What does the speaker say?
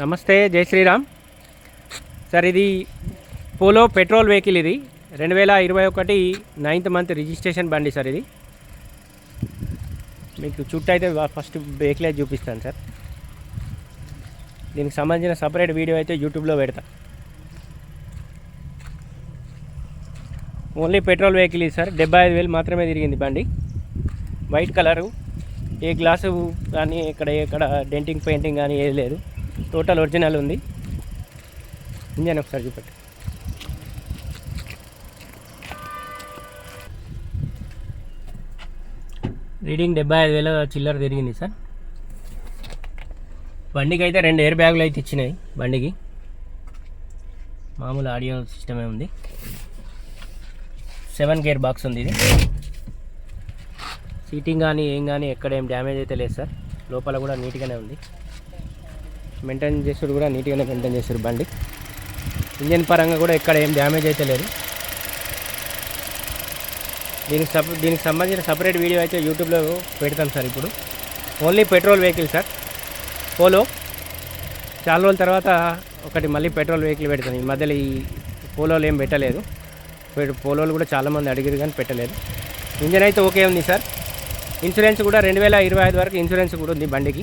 నమస్తే జై శ్రీరామ్. సార్ ఇది పోలో పెట్రోల్ వెహికల్ ఇది. రెండు వేల ఇరవై ఒకటి నైన్త్ మంత్ రిజిస్ట్రేషన్ బండి సార్ ఇది. మీకు చుట్టూ అయితే ఫస్ట్ వెహికలే చూపిస్తాను సార్. దీనికి సంబంధించిన సపరేట్ వీడియో అయితే యూట్యూబ్లో పెడతా. ఓన్లీ పెట్రోల్ వెహికల్ ఇది సార్. డెబ్బై ఐదు వేలు మాత్రమే తిరిగింది బండి. White colour. ఏ గ్లాసు కానీ ఇక్కడ ఎక్కడ డెంటింగ్ పెయింటింగ్ కానీ ఏది లేదు. టోటల్ ఒరిజినల్ ఉంది. ఇంజన్ ఒకసారి చూపెట్టు. రీడింగ్ డెబ్బై ఐదు వేల చిల్లర తిరిగింది సార్. బండికి అయితే రెండు ఎయిర్ బ్యాగులు అయితే ఇచ్చినాయి బండికి. మామూలు ఆడియో సిస్టమే ఉంది. సెవెన్ గేర్ బాక్స్ ఉంది ఇది. సీటింగ్ కానీ ఏం కానీ ఎక్కడ ఏం డ్యామేజ్ అయితే లేదు సార్. లోపల కూడా నీట్గానే ఉంది. మెయింటైన్ చేసాడు కూడా నీట్గానే మెయింటైన్ చేశారు బండి. ఇంజన్ పరంగా కూడా ఎక్కడ ఏం డ్యామేజ్ అయితే లేదు. దీనికి సప దీనికి సంబంధించిన సపరేట్ వీడియో అయితే యూట్యూబ్లో పెడతాం సార్ ఇప్పుడు. Only petrol vehicle sir. Polo. చాలా రోజుల తర్వాత ఒకటి మళ్ళీ పెట్రోల్ వెహికల్ పెడతాను. ఈ మధ్యలో ఈ పోలోలు ఏం పెట్టలేదు. పోలోలు కూడా చాలామంది అడిగారు కానీ పెట్టలేదు. ఇంజన్ అయితే ఓకే ఉంది సార్. ఇన్సూరెన్స్ కూడా రెండు వేల ఇరవై ఐదు వరకు ఇన్సూరెన్స్ కూడా ఉంది బండికి.